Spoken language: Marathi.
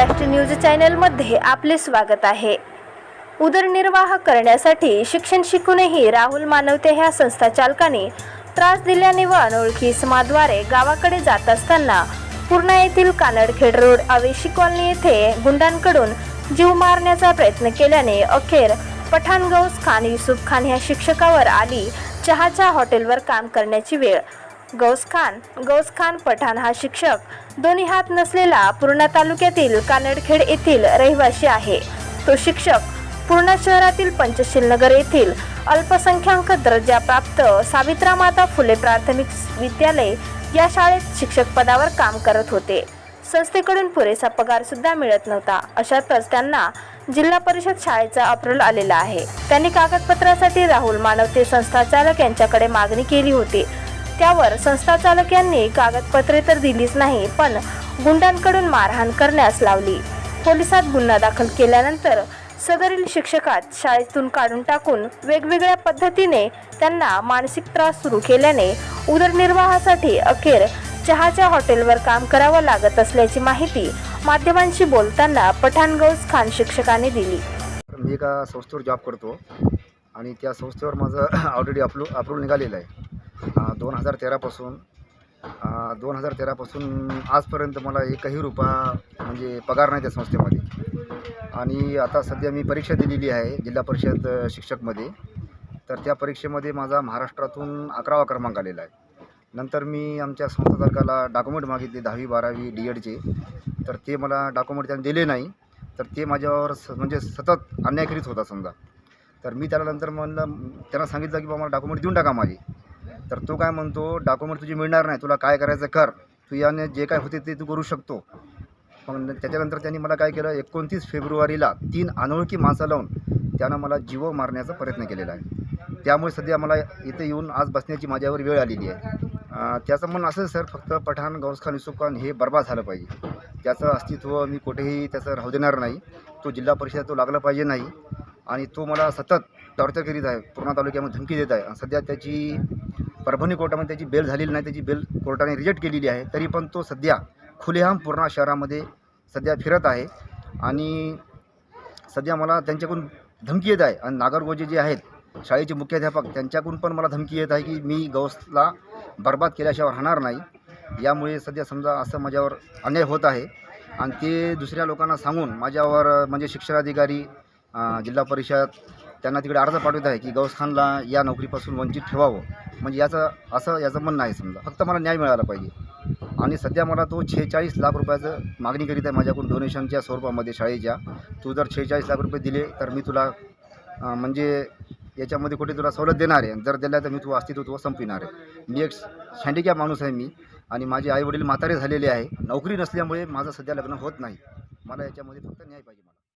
महाराष्ट्र न्यूज चॅनलमध्ये आपले स्वागत आहे. उदरनिर्वाह करण्यासाठी शिक्षण शिकूनही राहुल मानवते ह्या संस्था चालकाने त्रास दिल्याने व अनोळखी इसमाद्वारे गावाकडे जात असताना पूर्णा येथील कानडखेड रोड आवेशी कॉलनी येथे गुंडांकडून जीव मारण्याचा प्रयत्न केल्याने अखेर पठाण गौस खान युसुफ खान ह्या शिक्षकावर आली. चहाच्या हॉटेलवर काम करण्याची वेळ गौस खान गौस खान पठाण हा शिक्षक. दोन्ही हात नसलेला पूर्णा तालुक्यातील कानडखेड येथील रहिवासी आहे. तो शिक्षक पूर्णा शहरातील पंचशील नगर येथील अल्पसंख्याक दर्जाप्राप्त सावित्रा माता फुले प्राथमिक विद्यालय या शाळेत शिक्षक पदावर काम करत होते. संस्थेकडून पुरेसा पगार सुद्धा मिळत नव्हता. अशातच त्यांना जिल्हा परिषद शाळेचा अप्रोल आलेला आहे. त्यांनी कागदपत्रासाठी राहुल मानवते संस्था चालक यांच्याकडे मागणी केली होती. त्यावर संस्था चालक यांनी कागदपत्रे तर दिलीच नाही पण गुंडांकडून मारहाण करण्यास लावली. पोलिसात गुन्हा दाखल केल्यानंतर सदरील शिक्षकात शाळेतून काढून टाकून वेगवेगळ्या पद्धतीने त्यांना मानसिक त्रास सुरू केल्याने उदरनिर्वाहासाठी अखेर चहाच्या हॉटेलवर काम करावं लागत असल्याची माहिती माध्यमांशी बोलताना पठाण गौज खान शिक्षकाने दिली. मी एका संस्थेवर जॉब करतो आणि त्या संस्थेवर माझं ऑलरेडी अप्रू अप्रूव्हल निघालेलं आहे. दोन हजार तेरापासून दोन हजार तेरापासून आजपर्यंत मला एकही रुपया म्हणजे पगार नाही त्या संस्थेमध्ये. आणि आता सध्या मी परीक्षा दिलेली आहे जिल्हा परिषद शिक्षकमध्ये. तर त्या परीक्षेमध्ये माझा महाराष्ट्रातून अकरावा क्रमांक आलेला आहे. नंतर मी आमच्या संस्थाधारकाला डॉक्युमेंट मागितले दहावी बारावी डी एडचे तर ते मला डॉक्युमेंट त्यांनी दिले नाही. तर ते माझ्यावर स म्हणजे सतत अन्याय करीत होता समजा. तर मी त्याला नंतर म्हणलं त्यांना सांगितलं की बाबा मला डॉक्युमेंट देऊन टाका माझे. तर तो काय म्हणतो डॉक्युमेंट तुझी मिळणार नाही तुला काय करायचं कर. तू याने जे काय होते ते तू करू शकतो. मग त्याच्यानंतर त्यांनी मला काय केलं एकोणतीस फेब्रुवारीला तीन अनोळखी माणसं लावून त्यानं मला जीव मारण्याचा प्रयत्न केलेला आहे. त्यामुळे सध्या मला इथे येऊन आज बसण्याची माझ्यावर वेळ आलेली आहे. त्याचं म्हणणं असं सर फक्त पठाण गौस खान युसुफ खान हे बर्बाद झालं पाहिजे. त्याचं अस्तित्व मी कुठेही त्याचं राहू देणार नाही. तो जिल्हा परिषद तो लागला पाहिजे नाही. आणि तो मला सतत टॉर्चर करीत आहे पूर्णा तालुक्यामध्ये धमकी देत आहे. सध्या त्याची परभणी कोर्टामध्ये त्याची बेल झालेली नाही त्याची बेल कोर्टाने रिजेक्ट केलेली आहे तरी पण तो सध्या खुलेआम पूर्णा शहरामध्ये सध्या फिरत आहे. आणि सध्या मला त्यांच्याकडून धमकी येत आहे. आणि नागरगोजे जे आहेत शाळेचे मुख्याध्यापक त्यांच्याकडून पण मला धमकी येत आहे की मी गौसला बर्बाद केल्याशिवाय राहणार नाही. यामुळे सध्या समजा असं माझ्यावर अन्याय होत आहे. आणि ते दुसऱ्या लोकांना सांगून माझ्यावर म्हणजे शिक्षणाधिकारी जिल्हा परिषद त्यांना तिकडे अर्ज पाठवत आहे की गौस खानला या नोकरीपासून वंचित ठेवावं. म्हणजे याचं असं याचं म्हणणं आहे समजा. फक्त मला न्याय मिळाला पाहिजे. आणि सध्या मला तो शेहेचाळीस लाख रुपयाचं मागणी करीत आहे माझ्याकडून डोनेशनच्या स्वरूपामध्ये शाळेच्या. तू जर शेहेचाळीस लाख रुपये दिले तर मी तुला म्हणजे याच्यामध्ये कुठे तुला सवलत देणार आहे. जर दिला तर मी तू अस्तित्व संपविणार आहे. मी एक हँडिकॅप माणूस आहे मी. आणि माझे आईवडील म्हातारे झालेले आहे. नोकरी नसल्यामुळे माझं सध्या लग्न होत नाही. मला याच्यामध्ये फक्त न्याय पाहिजे.